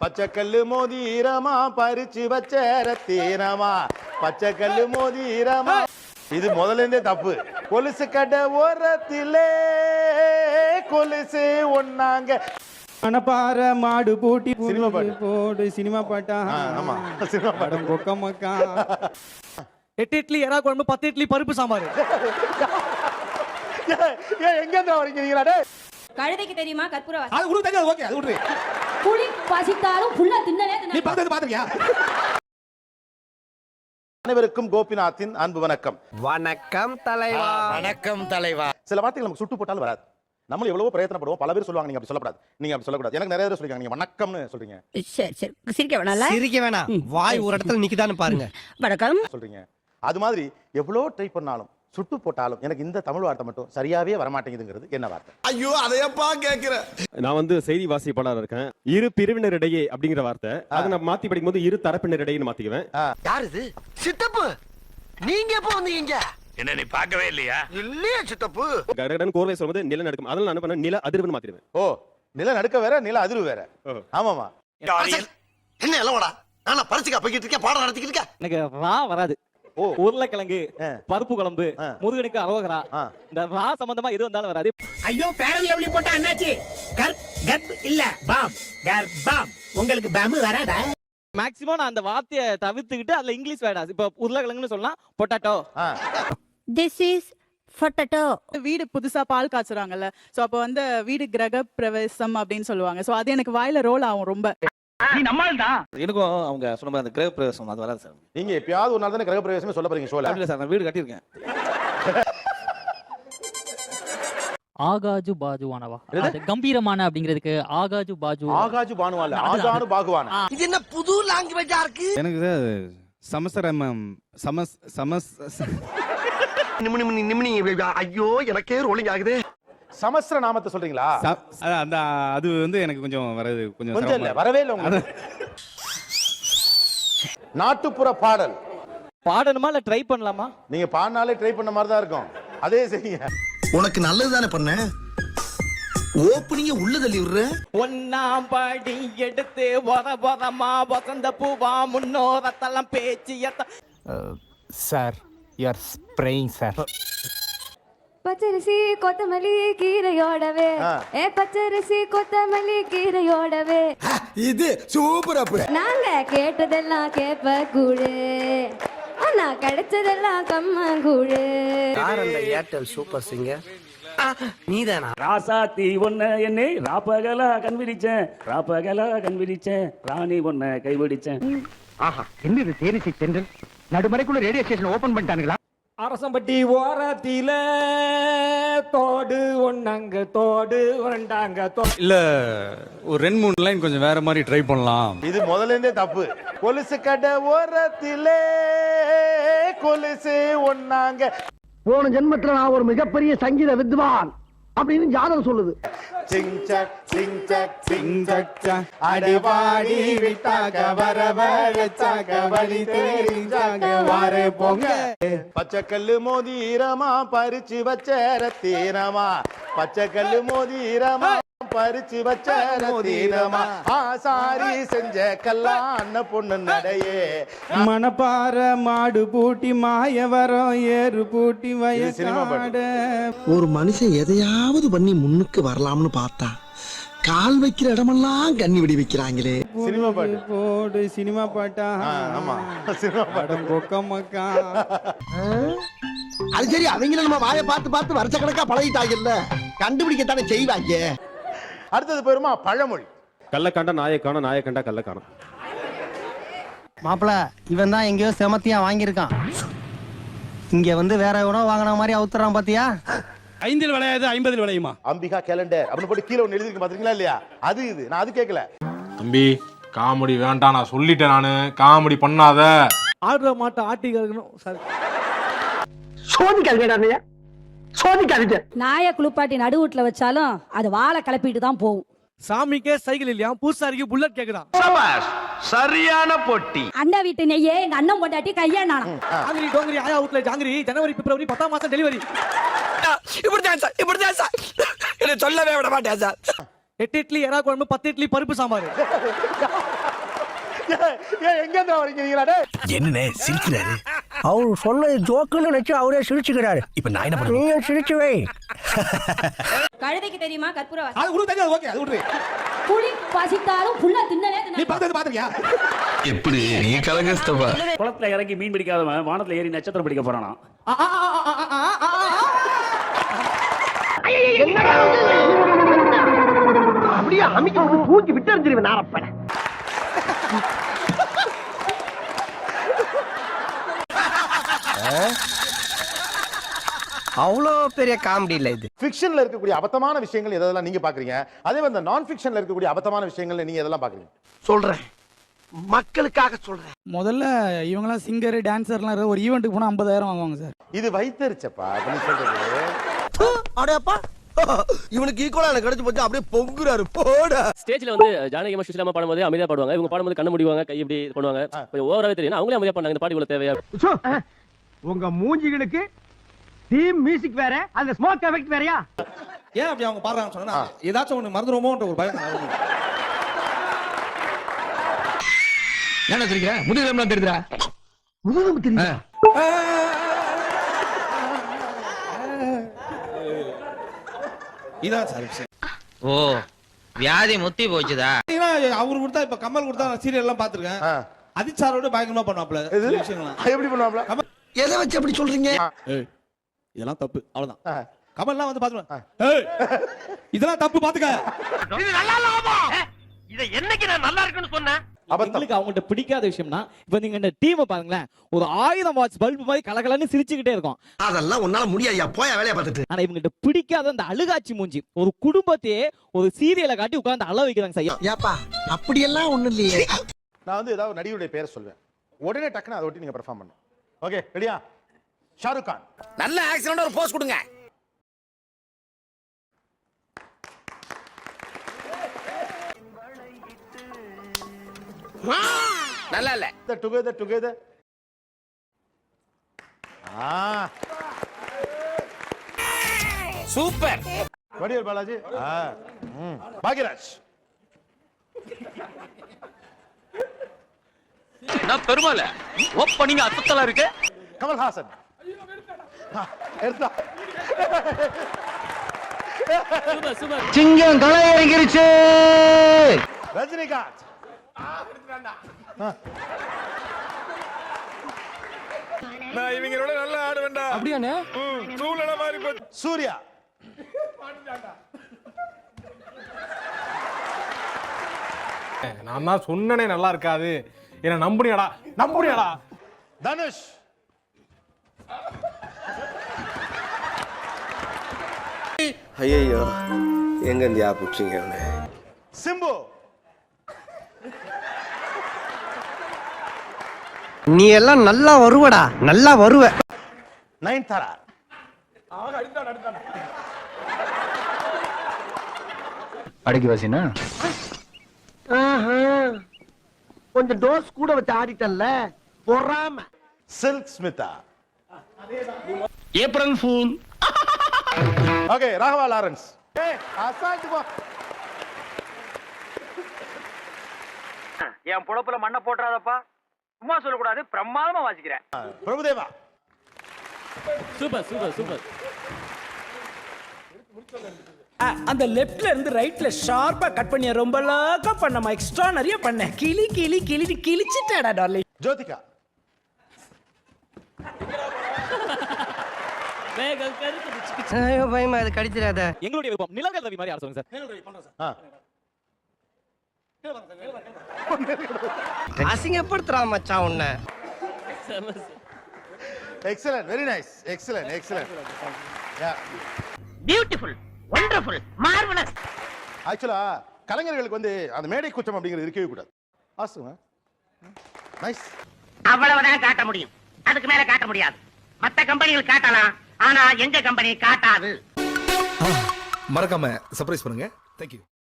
பச்சை கல்லு மோதிரமா பறிச்சு வச்ச பச்சை கல்லு மோதிரமா. இது முதல்ல இருந்தே தப்பு. கொலுசு கடை ஓரத்திலே கொலுசு ஒண்ணாங்க. மணப்பாற மாடு பூட்டி சினிமா பாட்டு. போடு சினிமா பாட்டா? ஆமா. சினிமா. படம் பொக்க மக்கா. எட்டு இட்லி எறா குழம்பு பத்து இட்லி பருப்பு சாம்பார். எங்க இருந்து வரீங்க? கழுதைக்கு தெரியுமா? கற்பூர அது தெரியாது ஓகே அது விட்டுரு புளி பசித்தாலும் புள்ள தின்னலே நீ பார்த்தது பாத்துக்கியா அனைவருக்கும் கோபிநாத்தின் அன்பு வணக்கம். வணக்கம் தலைவா. வணக்கம் தலைவா. சில வார்த்தைகள் நமக்கு சுட்டு போட்டாலும் வராது. நம்ம எவ்வளவோ பிரயத்தனப்படுவோம். பல பேர் சொல்லுவாங்க நீங்க அப்படி சொல்லக்கூடாது. நீங்க அப்படி சொல்லக்கூடாது. எனக்கு நிறைய பேர் சொல்லிருக்காங்க நீங்க வணக்கம்னு சொல்றீங்க. சரி சரி. சிரிக்க வேணாம்ல சிரிக்க வேணாம். வாய் ஒரு இடத்துல நிக்குதான்னு பாருங்க. வணக்கம். சொல்றீங்க. அது மாதிரி எவ்வளோ ட்ரை பண்ணாலும் சுட்டு போட்டாலும் எனக்கு இந்த தமிழ் வார்த்தை மட்டும் சரியாவே வரமாட்டேங்குதுங்கிறது என்ன வார்த்தை? ஐயோ அதையப்பா கேக்குற. நான் வந்து செய்தி வாசிப்பாளர் இருக்கேன். இரு பிரிவினரிடையே அப்படிங்கிற வார்த்தை. அதை நான் மாத்தி படிக்கும்போது இரு தரப்பினரிடையே மாத்திக்குவேன். யார் இது சித்தப்பு! நீங்க எப்ப வந்தீங்க? என்ன நீ பார்க்கவே இல்லையா? இல்லையா சித்தப்பு. கடகடன் கோர்வை சொல்லும்போது நில நடுக்கும். அதனால நான் என்ன பண்ணேன்? நில அதிர்வுன்னு மாத்திடுவேன். ஓ நில நடுக்க வேற நில அதிர்வு வேற. ஓ. ஆமாமா என்ன எல்லவடா நான் பரிசுக்கா போய்கிட்டு இருக்கேன் பாடம் நடத்திக்கிட்டு இருக்கேன். எனக்கு ரா வராது. உருளைக்கிழங்கு. பருப்பு குழம்பு. முருகனுக்கு அரோகரா. இந்த ரா சம்பந்தமா எது வந்தாலும் வராது. ஐயோ பேரல் எப்படி போட்டா என்னாச்சு? கர்ப் இல்ல பாம் கர் பாம். உங்களுக்கு பாம்பு வராதா? மேக்ஸிமம் நான் அந்த வார்த்தையை தவிர்த்துக்கிட்டு அதுல இங்கிலீஷ் வேடா. இப்ப உருளைக்கிழங்குன்னு சொல்லலாம் பொட்டாட்டோ. திஸ் இஸ் பொட்டட்டோ வீடு புதுசா பால் காய்ச்சுறாங்கல்ல. சோ அப்போ வந்து வீடு கிரக பிரவேசம் அப்படின்னு சொல்லுவாங்க. சோ அது எனக்கு வாயில ரோல் ஆகும் ரொம்ப. நீ நம்மால் தான் எனக்கும் அவங்க சொன்ன மாதிரி அந்த கிரக பிரவேசம் அது வராது சார். நீங்க எப்பயாவது ஒரு நாள் தானே கிரக பிரவேசமே சொல்ல போறீங்க சோழ இல்ல சார் நான் வீடு கட்டியிருக்கேன். ஆகாஜு பாஜுவானவா? அது கம்பீரமான அப்படிங்கிறதுக்கு ஆகாஜு பாஜு. ஆகாஜு பானுவால ஆஜானு பாகுவான? இது என்ன புது லாங்குவேஜா இருக்கு? எனக்கு சமசரம் சமஸ் சமஸ் நிமினி நிமினி நிமினி ஐயோ எனக்கே ரோலிங் ஆகுது. சமஸ்திர நாமத்தை சொல்றீங்களா? அந்த அது வந்து எனக்கு கொஞ்சம் வர்றது கொஞ்சம் கொஞ்சம் இல்ல வரவே இல்லை உங்களுக்கு. நாட்டுப்புற பாடல். பாடணுமா இல்ல ட்ரை பண்ணலாமா? நீங்க பாடினாலே ட்ரை பண்ண மாதிரி தான் இருக்கும். அதே செய்யுங்க. உனக்கு நல்லது தானே பண்ண? ஓப்பனிங்க உள்ள தள்ளி விடுற? ஒன்னாம் படி எடுத்து வர வரமா வசந்த பூவா முன்னோரத்தெல்லாம் பேச்சு சார் யூஆர் ஸ்ப்ரேயிங் சார் பச்சரிசி கொத்தமல்லி கீரையோடவே. ஏ பச்சரிசி கொத்தமல்லி கீரையோடவே. இது சூப்பர் அப்பு நாங்க கேட்டதெல்லாம் கேப்ப கூழு ஆனா கிடைச்சதெல்லாம் கம்மங்கூழு யார் அந்த ஏர்டெல் சூப்பர் சிங்கர் நீதானா? ராசாத்தி ஒன்ன என்னை ராப்பகலா கண்பிடிச்சேன் ராப்பகலா கண்பிடிச்சேன் ராணி ஒன்ன கைபிடிச்சேன் ஆஹா என்ன இது தேனிசை தென்றல்? நடுமறைக்குள்ள ரேடியோ ஸ்டேஷன் ஓபன் பண்ணிட்டானுங்களா? அரசம்பட்டி ஓரத்தில தோடு ஒன்னாங்க தோடு ஒரண்டாங்க இல்ல ஒரு ரெண்டு மூணு லைன் கொஞ்சம் வேற மாதிரி ட்ரை பண்ணலாம். இது முதல்ல இருந்தே தப்பு. கொலுசு கடை ஓரத்திலே கொலுசு ஒண்ணாங்க. போன ஜென்மத்துல நான் ஒரு மிகப்பெரிய சங்கீத வித்வான். அப்படின்னு ஜாதகம் சொல்லுது? சிங் சக் சிங் சக் சிங் சக் சக் அடிவாடி விட்டாக வரவழைச்சாக வழி தெரிஞ்சாக வாரே போங்க. பச்சை கல்லு மோதிரமா பறிச்சு வச்ச தீரமா. பச்சை கல்லு மோதிரமா. பறிச்சு வச்ச ரத்தீனமா ஆசாரி செஞ்ச கல்லான பொண்ணு நடையே. மணப்பாற மாடு பூட்டி மாயவரம் ஏறு பூட்டி. வயக்காட. ஒரு மனுஷன் எதையாவது பண்ணி முன்னுக்கு வரலாம்னு பார்த்தா கால் வைக்கிற இடமெல்லாம் கண்ணி விடி வைக்கிறாங்களே. சினிமா பாட்டு. போடு சினிமா பாட்டா? ஆமா. சினிமா பாட்டு. படம் பொக்க மக்கா அது சரி அவங்கள நம்ம வாயை பார்த்து பார்த்து வருஷ கணக்கா பழகிட்டாங்கல்ல. கண்டுபிடிக்கத்தானே செய்வாங்க. அடுத்தது போயிருமா பழமொழி. கள்ளக்காண்டா நாயை காணும் நாயை கண்டா இவன் தான் எங்கேயோ செமத்தியா வாங்கியிருக்கான். இங்க வந்து வேற உணவு வாங்கின மாதிரி அவுத்துறான் பாத்தியா? ஐந்தில் விளையாது ஐம்பதில் விளையுமா? அம்பிகா கேலண்டர் அப்படின்னு போட்டு கீழே ஒன்று எழுதிருக்கு பாத்தீங்களா இல்லையா? அது இது. நான் அது கேட்கல தம்பி காமெடி வேண்டாம் நான் சொல்லிட்டேன் நானு. காமெடி பண்ணாத. ஆடுற மாட்டை ஆட்டி கறக்கணும் சார். சோதிக்காதீங்க சோதிக்காதீங்க நாய குளிப்பாட்டி நடுவுட்ல வச்சாலும் அது வாழை கிளப்பிட்டு தான் போகும். சாமிக்கே சைக்கிள் இல்லையா? பூசாரிக்கு புல்லட் கேக்குதான் சரியான பொட்டி. அண்ணா வீட்டு நெய்யே எங்க அண்ணன் பொண்டாட்டி கையாண்ணா ஜாங்கிரி டோங்கிரி ஆயா அவுட்ல ஜாங்கிரி ஜனவரி பிப்ரவரி பத்தாம் மாசம் டெலிவரி இப்படிதான் சார் இப்படிதான் சார். என்ன சொல்லவே விட மாட்டேன் சார். எட்டு இட்லி எறா குழம்பு பத்து இட்லி பருப்பு சாம்பார். ஏன் எங்க இருந்து வரீங்க நீங்களா டேய்? என்னண்ணே சிரிக்கிறாரு. அவர் சொன்னது ஜோக்குன்னு நினைச்சு அவரே சிரிச்சுக்கிறாரு. இப்ப நான் என்ன பண்ணுவேன் நீங்க சிரிச்சு வை. கழுதைக்கு தெரியுமா கற்பூர வாசம் அது உனக்கு தெரியாது ஓகே அது விட்ரு புளி பசித்தாலும் புள்ள தின்னலே நீ பார்த்தது பாத்துக்கியா எப்படி? நீ கலகஸ்தபா குளத்துல இறங்கி மீன் பிடிக்காதவன் வானத்துல ஏறி நட்சத்திரம் பிடிக்க போறானா? அப்படியே அமைக்க தூக்கி விட்டு எறிஞ்சிருவேன் நாரப்பட அவ்வளோ பெரிய காமெடி இல்ல இது. ஃபிக்ஷன்ல இருக்கக்கூடிய அபத்தமான விஷயங்கள் எதெல்லாம் நீங்க பாக்குறீங்க? அதே மாதிரி நான் ஃபிக்ஷன்ல இருக்கக்கூடிய அபத்தமான விஷயங்கள் நீங்க எதெல்லாம் பாக்குறீங்க? சொல்றேன். மக்களுக்காக சொல்றேன். முதல்ல இவங்கெல்லாம் சிங்கர் டான்சர்லாம் ஒரு ஈவெண்ட்டுக்கு போனா ஐம்பதாயிரம் வாங்குவாங்க சார். இது வைத்தறிச்சப்பா? அப்படின்னு சொல்றது. அடையப்பா. இவனுக்கு ஈக்குவலா எனக்கு கிடைச்சு போச்சு. அப்படியே பொங்குறாரு. போடா. ஸ்டேஜ்ல வந்து ஜானகி அம்மா சுஷிலாமா பாடும்போது அமைதியா பாடுவாங்க. இவங்க பாடும்போது கண்ணு முடிவாங்க கை இப்படி பண்ணுவாங்க. கொஞ்சம் ஓவராவே தெரியும். அவங்களே அமைதியா பண்ணாங்க இந்த பாட்டு இவ்வளவு தேவையா? உங்க மூஞ்சிகளுக்கு தீம் மியூசிக் வேற அந்த ஸ்மோக் எஃபெக்ட் வேறயா? ஏன் அப்படி அவங்க பாடுறாங்க சொன்னா ஏதாச்சும் ஒண்ணு மறந்துடுமோன்ற ஒரு பயம் என்ன தெரியுங்க முதுகெலும்புலாம் தெரியுதா? முதுகும் தெரியுமா இதான் சார் ஓ வியாதி முத்தி போச்சுதா? அவரு கொடுத்தா இப்ப கமல் கொடுத்தா சீரியல் எல்லாம் பாத்துருக்கேன் ஆ. அதித் சாரோட பயங்கரமா பண்ணுவாப்ல எப்படி பண்ணுவாப்ல எதை வச்சு அப்படி சொல்றீங்க? இதெல்லாம் தப்பு. அவ்வளவுதான். கமல்லாம் வந்து பாத்துருவேன் இதெல்லாம் தப்பு பாத்துக்க. இத என்னைக்கு நான் நல்லா இருக்குன்னு சொன்னேன்? அபத்தம். எங்களுக்கு அவங்கள்ட்ட பிடிக்காத விஷயம்னா இப்ப நீங்க இந்த டீமை பாருங்களேன் ஒரு ஆயிரம் வாட்ஸ் பல்பு மாதிரி கலகலன்னு சிரிச்சுக்கிட்டே இருக்கும். அதெல்லாம் உன்னால முடியாதுயா போயா வேலைய பார்த்துட்டு. ஆனா இவங்ககிட்ட பிடிக்காத அந்த அழுகாட்சி மூஞ்சி ஒரு குடும்பத்தையே ஒரு சீரியலை காட்டி உட்கார்ந்து அழ வைக்கிறாங்க சார். ஏப்பா அப்படியெல்லாம் ஒண்ணும் இல்லையே. நான் வந்து ஏதாவது ஒரு நடிகருடைய பேரை சொல்வேன். உடனே டக்குன்னு அதை ஒட்டி நீங்க பெர்ஃபார்ம் பண்ணணும். ஓகே ரெடியா ஷாருக் கான். நல்ல ஆக்சிடென்ட் ஒரு போஸ்ட் கொடுங்க. நல்லா இல்ல. டுகெதர் டுகெதர் ஆ. சூப்பர். வடிவேல் பாலாஜி. பாக்யராஜ். நான் பெருமாள்? ஓப்பனிங் அசத்தலா இருக்கு? கமல்ஹாசன். சிங்கம் களை இறங்கிருச்சு ரஜினிகாந்த் இவங்களோட நல்லா ஆடுவேன்டா. அப்படியானே சூழ்நிலை மாதிரி போச்சு. சூர்யா. நான் தான் சொன்னனே நல்லா இருக்காது. என்ன நம்புனியாடா நம்புனியாடா. தனுஷ். ஐயோ எங்க இந்தியா பிடிச்சிங்க அவனை சிம்பு. நீ எல்லாம் நல்லா வருவடா நல்லா வருவ. நயன்தாரா. அடக்கி வாசினா? கொஞ்சம் டோஸ் கூட வச்சு ஆடிட்டல்ல பொறாம. Silk Smitha April fool okay Raghava Lawrence ஏய் அசால்ட் போ. என் புழப்புல மண்ணை போட்டுறாதப்பா. சும்மா சொல்லக்கூடாது பிரமாதமா வாசிக்கிறேன். பிரபுதேவா. சூப்பர் சூப்பர் சூப்பர் அந்த லெஃப்ட்ல இருந்து ரைட்ல ஷார்ப்பா கட் பண்ணி ரொம்ப லாக்கா பண்ணமா எக்ஸ்ட்ரா நிறைய பண்ண. கிளி கிளி கிளி கிழிச்சிட்டாடா டார்லிங் ஜோதிகா. வேகல் கருத்து ஐயோ பயமா அது கடிச்சிடாத. எங்களுடைய விருப்பம். நிலங்கள் ரவி மாதிரி சொல்லுங்க சார். அசிங்கப்படுத்துறா மச்சான் உன்னை. Excellent very nice excellent excellent yeah beautiful wonderful marvellous actually கலைஞர்களுக்கு வந்து அந்த மேடை குற்றம் அப்படிங்கிறது இருக்கவே கூடாது. ஆசுங்க நைஸ் அவ்வளவுதான் காட்ட முடியும். அதுக்கு மேல காட்ட முடியாது. மத்த கம்பெனிகள் காட்டலாம். ஆனா எங்க கம்பெனி காட்டாது. மறக்காம சர்ப்ரைஸ் பண்ணுங்க. தேங்க்யூ